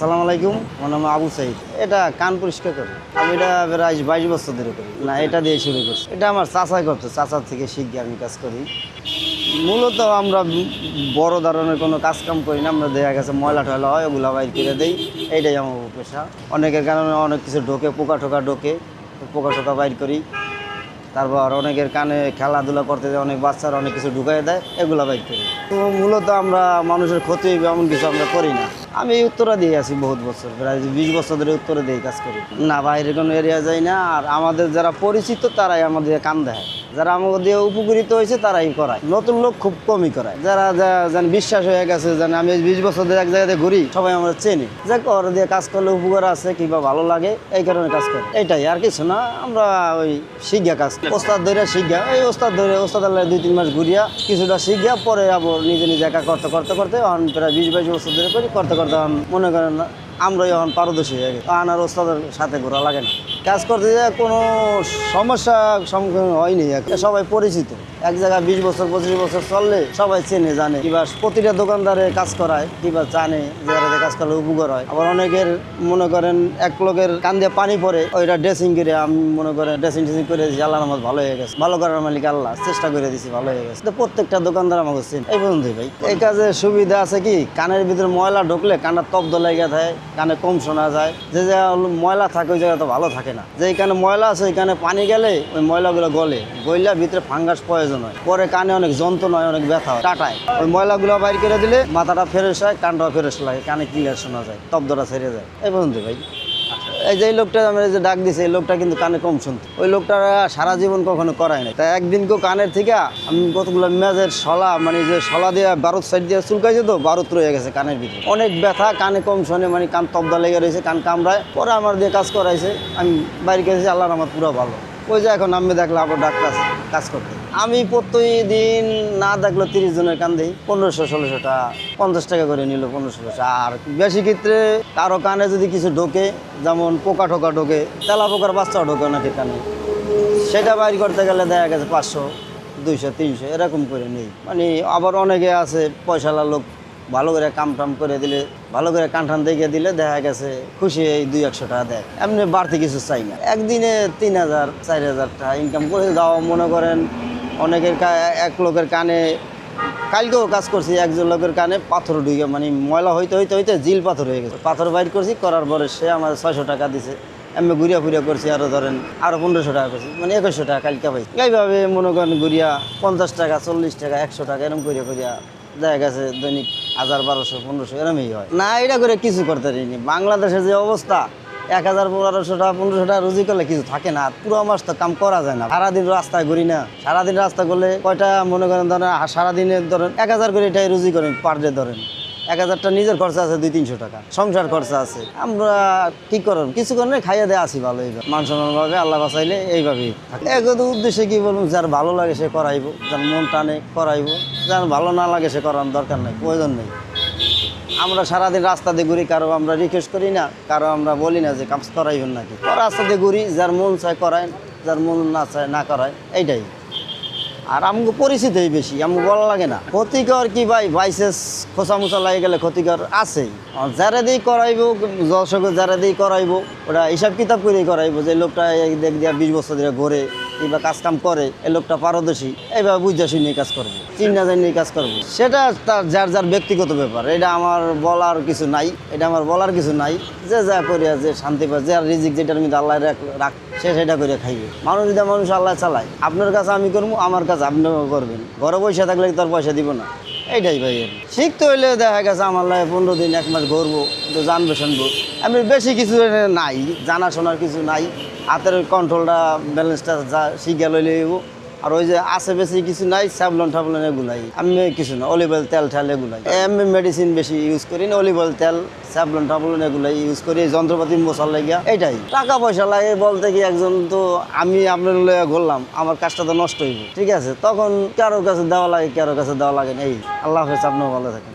সালাম আলাইকুম, আমার নাম আবু সাইদ। এটা কান পরিষ্কার করে আমি এটা প্রায় বাইশ বছর ধরে করি। না, এটা দিয়ে শুরু করছি। এটা আমার চাচাই করতো চাচার থেকে শিখে আমি কাজ করি। মূলত আমরা বড় ধরনের কোনো কাজ কাম করি না, আমরা দেখা গেছে ময়লা টয়লা হয়, ওগুলো বাইর করে দিই। এইটাই আমার পেশা। অনেকের কারণে অনেক কিছু ঢোকে, পোকা টোকা ঢোকে, পোকা টোকা বাইর করি। তারপর অনেকের কানে খেলাধুলা করতে যায়, অনেক বাচ্চারা অনেক কিছু ঢুকাই দেয়, এগুলো বাইক করি। তো মূলত আমরা মানুষের ক্ষতি এমন কিছু আমরা করি না। আমি উত্তরা দিয়ে আছি বহুত বছর, প্রায় বিশ বছর ধরে উত্তরে দিয়ে কাজ করি। না, বাইরে কোনো এরিয়া যাই না, আর আমাদের যারা পরিচিত তারাই আমাদের কান দেয় যারা আমাদের দিয়ে উপকৃত হয়েছে, তারাই করায়। নতুন লোক খুব কমই করায়। যারা যেন বিশ্বাস হয়ে গেছে, যেন আমি বিশ বছর ধরে এক জায়গাতে ঘুরি, সবাই আমরা চেনি। যে ওর দিয়ে কাজ করলে উপকার আছে কিংবা ভালো লাগে, এই কারণে কাজ করে। এটাই, আর কিছু না, আমরা ওই শিখা কাজ ওস্তাদ ধরে শিখা এই ওস্তাদ ধরে ওস্তাদ আল্লাহ দুই তিন মাস ঘুরিয়া কিছুটা শিখা পরে আবার নিজে নিজে একা করতে করতে করতে প্রায় বিশ বাইশ বছর ধরে করি, করতে করতে মনে করেন না আমরাই এখন পারদর্শী হয়ে গেছি। আনার ওস্তাদের সাথে ঘোরা লাগে না। কাজ করতে যে কোনো সমস্যা সম্মুখীন হয়নি। সবাই পরিচিত। এক জায়গায় বিশ বছর, পঁচিশ বছর চললে সবাই চেনে, জানে। কিংবা প্রতিটা দোকানদারে কাজ করায় কিংবা জানে যে কাজ করলে উপকার হয়। আবার অনেকের মনে করেন এক লোকের কান দিয়ে পানি পরে ওইটা ড্রেসিং করে, আমি মনে করেন ড্রেসিং টেসিং করে আল্লাহ আমার ভালো হয়ে গেছে। ভালো করার মালিক আল্লাহ, চেষ্টা করে দিয়েছি ভালো হয়ে গেছে। প্রত্যেকটা দোকানদার আমাকে চেন। এই পর্যন্তই ভাই, এই কাজে সুবিধা আছে কি? কানের ভিতরে ময়লা ঢুকলে কানটা তব্দ লেগে থাকে কানে কম শোনা যায়। যে জায়গা ময়লা থাকে, ওই জায়গা তো ভালো থাকে না। যে এখানে ময়লা আছে ওইখানে পানি গেলে ওই ময়লাগুলো গলে। গইলা ভিতরে ফাঙ্গাস প্রয়োজন। হয় পরে কানে অনেক যন্ত্রণা হয়, অনেক ব্যথা হয়, টাটায়। ওই ময়লাগুলো বাইর করে দিলে মাথাটা ফ্রেশ হয়, কানটাও ফ্রেশ লাগে, কানে ক্লিয়ার শোনা যায় তব্দটা ছেড়ে যায়। এই পর্যন্ত ভাই। এই যে লোকটা আমার যে ডাক দিছে, এই লোকটা কিন্তু কানে কম শুনতো। ওই লোকটা সারা জীবন কখনো করায় না তাই একদিন কেউ কানের থেকে আমি কতগুলো মেজের শলা মানে যে শলা দিয়ে বারুদ সাইড দিয়ে চুলকাইছে তো, বারুদ রয়ে গেছে কানের ভিতরে। অনেক ব্যথা, কানে কম শোনে মানে কান তবদা লেগে রয়েছে, কান কামড়ায়। পরে আমার দিয়ে কাজ করাইছে, আমি বাইরে গেছি, আল্লাহর আমার পুরো ভালো। ওই যে এখন আমি দেখলে আবার ডাক্তার কাজ করতে। আমি প্রতিদিন না দেখল তিরিশ জনের কান দিই, পনেরোশো ষোলোশো টাকা পঞ্চাশ টাকা করে নিল পনেরোশো আর বেশি ক্ষেত্রে কারও কানে যদি কিছু ঢোকে, যেমন পোকা টোকা ঢোকে তেলা পোকার বাচ্চাও ঢোকে অনেকে কানে। সেটা বাইর করতে গেলে দেখা গেছে পাঁচশো, দুইশো, তিনশো, এরকম করে নেই। মানে আবার অনেকে আছে পয়সালা লোক ভালো করে কাম টাম করে দিলে, ভালো করে কান টান দেখে দিলে দেখা গেছে খুশি এই দুই, একশো টাকা দেয়। এমনি বাড়তি কিছু চাই না। একদিনে তিন হাজার, চার হাজার টাকা ইনকাম করে দাও, মনে করেন অনেকের এক লোকের কানে, কালকেও কাজ করছি, একজন লোকের কানে পাথর ঢুকে মানে ময়লা হইতে হইতে হইতে জিল পাথর হয়ে গেছে। পাথর বাইর করছি, করার পরে সে আমার ছয়শো টাকা দিছে। আমি ঘুরিয়া ফুরিয়া করছি আরও ধরেন আরও পনেরোশো টাকা করছি মানে একুশশো টাকা কালকে পাইছি। এইভাবে মনে করেন ঘুরিয়া পঞ্চাশ টাকা, চল্লিশ টাকা, একশো টাকা এরকম করিয়া করিয়া দেখা গেছে দৈনিক হাজার বারোশো, পনেরোশো, এরমই হয়। না, এটা করে কিছু করতে পারিনি। বাংলাদেশের যে অবস্থা এক হাজার পনেরোশো টাকা পনেরোশো টাকা রুজি করলে কিছু থাকে না। পুরো মাস তো কাম করা যায় না। সারাদিন রাস্তায় ঘুরি না। সারাদিন রাস্তা করলে কয়টা, মনে করেন ধরেন আর সারাদিনে ধরেন এক হাজার করে এটাই রুজি করেন পার ডে ধরেন। এক হাজারটা নিজের খরচা আছে দুই তিনশো টাকা। সংসার খরচা আছে। আমরা কি করব? কিছু করে খাইয়ে দেওয়া আসি ভালো এইভাবে। মান সম্মানভাবে আল্লাহ বাঁচাইলে এইভাবেই থাকে। একদম উদ্দেশ্যে কি বলুন যার ভালো লাগে সে করাইবো, যার মন টানে করাইবো, যার ভালো না লাগে সে করার দরকার নেই, প্রয়োজন নেই। আমরা সারাদিন রাস্তা দিয়ে ঘুরি, কারও আমরা রিকোয়েস্ট করি না, কারও আমরা বলি না যে কাজ করাইবেন নাকি। রাস্তা দিয়ে ঘুরি, যার মন চায় করায়, যার মন না চায় না করায়, এইটাই। আর আমাকে পরিচিতই বেশি আমাকে বলা লাগে না। ক্ষতিকর কি ভাই? ভাইসেস খোসা মোসা লাগে গেলে ক্ষতিকর আছেই। যারা দিয়ে করাইবো দর্শক যারা দিয়ে করাইবো ওটা হিসাব কিতাব করেই করাইবো যে লোকটা দেখ দিয়া বিশ বছর ধরে ঘোরে কিংবা কাজ কাম করে, এই লোকটা পারদর্শী, এইভাবে বুঝা শুনে কাজ করব চিন্তা জানিয়ে কাজ করব। সেটা তার, যার যার ব্যক্তিগত ব্যাপার, এটা আমার বলার কিছু নাই, এটা আমার বলার কিছু নাই, যে যা করিয়া যে শান্তি পায়, যে রিজিক যেটার মধ্যে আল্লাহ রাখ- সে সেটা করে খাইবে। মানুষ যদি মানুষ আল্লাহ চালায়, আপনার কাছে আমি করব, আমার কাছে আপনিও করবেন। ঘরে পয়সা থাকলে তার পয়সা দিব না? এইটাই ভাই। শিখতে হইলে দেখা গেছে আমার লাগে পনেরো দিন, এক মাস ঘুরবো তো জানবে শুনব আমি বেশি কিছু নাই, জানাশোনার কিছু নাই। হাতের কন্ট্রোলটা ব্যালেন্সটা যা শিখে লইলে। আর ওই যে আছে বেশি কিছু নাই, স্যাবলন টাবলন এগুলাই আমি কিছু না অলিভ অয়েল তেল ঠেল এগুলাই আমি মেডিসিন বেশি ইউজ করি না অলিভ অয়েল তেল, স্যাবলন টাবলন এগুলাই ইউজ করি যন্ত্রপাতি মশাল লাগিয়া। এইটাই। টাকা পয়সা লাগে বলতে কি একজন তো আমি আপনার লইয়া ঘুরলাম, আমার কাজটা তো নষ্ট হইব। ঠিক আছে, তখন কারোর কাছে দেওয়া লাগে, কারোর কাছে দেওয়া লাগে না। এই, আল্লাহ হাফেজ, আপনিও ভালো থাকেন।